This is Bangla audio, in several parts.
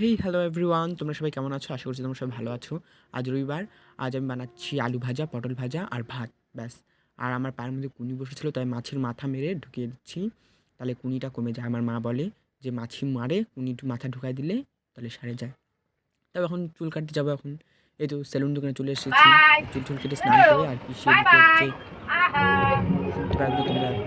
হেই হ্যালো এভরিওয়ান তোমরা সবাই কেমন আছো? আশা করছি তোমরা সবাই ভালো আছো। আজ রবিবার। আজ আমি বানাচ্ছি আলু ভাজা পটল ভাজা আর ভাত। ব্যাস। আর আমার পায়ের মধ্যে কুনি বসেছিল তাই মাছের মাথা মেরে ঢুকিয়ে দিচ্ছি। তাহলে কুনিটা কমে যায় আমার মা বলে যে মাছি মারে কুনি মাথা ঢুকাই দিলে তাহলে সারে যায়। তবে এখন চুল কাটতে যাব এখন। এই তো সেলুন দোকানে চলে এসেছি। চুল চুল কেটে স্নান করে আর কি সেদিকে হচ্ছে। তোমরা এখন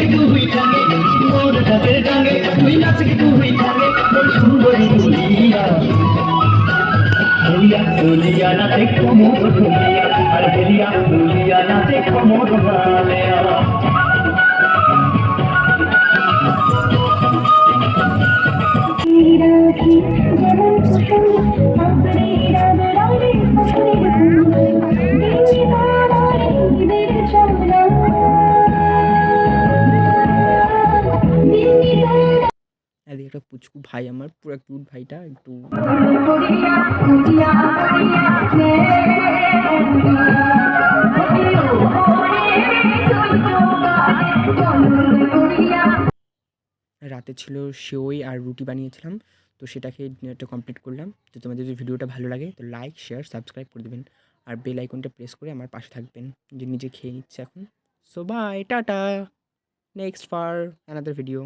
ঢাকের ডাঙ্গে তুই নাচ কি তুই টাঙ্গে তোর সুন্দরী দুলিয়া দুলিয়া দুলিয়া নাচে কোমর দুলিয়া আর দুলিয়া দুলিয়া নাচে কোমর নালিয়া রাখি এদিকে একটা পুচকু ভাই আমার, পুরো কিউট ভাইটা, একটু রাতে ছিল সেওই আর রুটি বানিয়েছিলাম, তো সেটাকে ডিনারটা কমপ্লিট করলাম। তো তোমাদের যদি ভিডিওটা ভালো লাগে, তো লাইক শেয়ার সাবস্ক্রাইব করে দেবেন। আর বেল আইকনটা প্রেস করে আমার পাশে থাকবেন, যে নিজে খেয়ে নিচ্ছে এখন। So bye tata! Next for another video